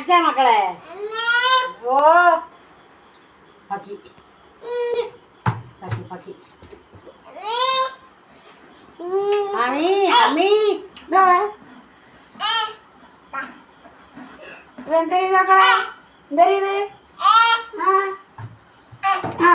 അടിച്ചാ മക്കളെ? ഓ. പക്കി. പക്കി പക്കി. അമ്മി അമ്മി. എന്താ ചെയ്ത് ആ. ആ.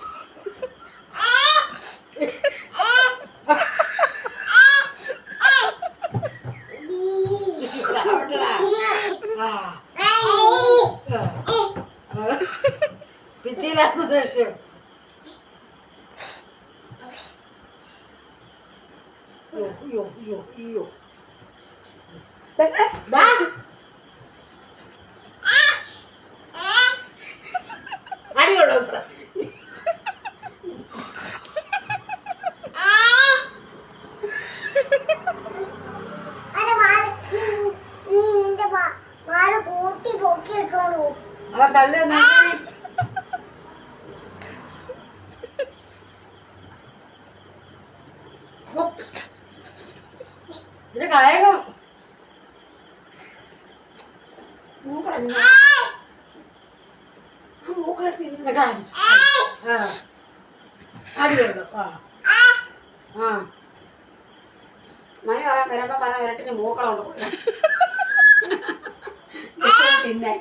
ഭിത്തിയിലാണ് ദേഷ്യം. അടിയുള്ളൂ മാറ്. കൂട്ടി പൊക്കി എടുത്തോളൂ ഇതിന് കായകം. മൂക്കളെടുത്ത് ഇരുന്ന് കാടി ആ. അടിയുള്ളൂ ആ. ആ. മണി പറയാൻ വരുമ്പോ പറഞ്ഞ ഇരട്ടിന് മൂക്കളുണ്ട് തിന്നെ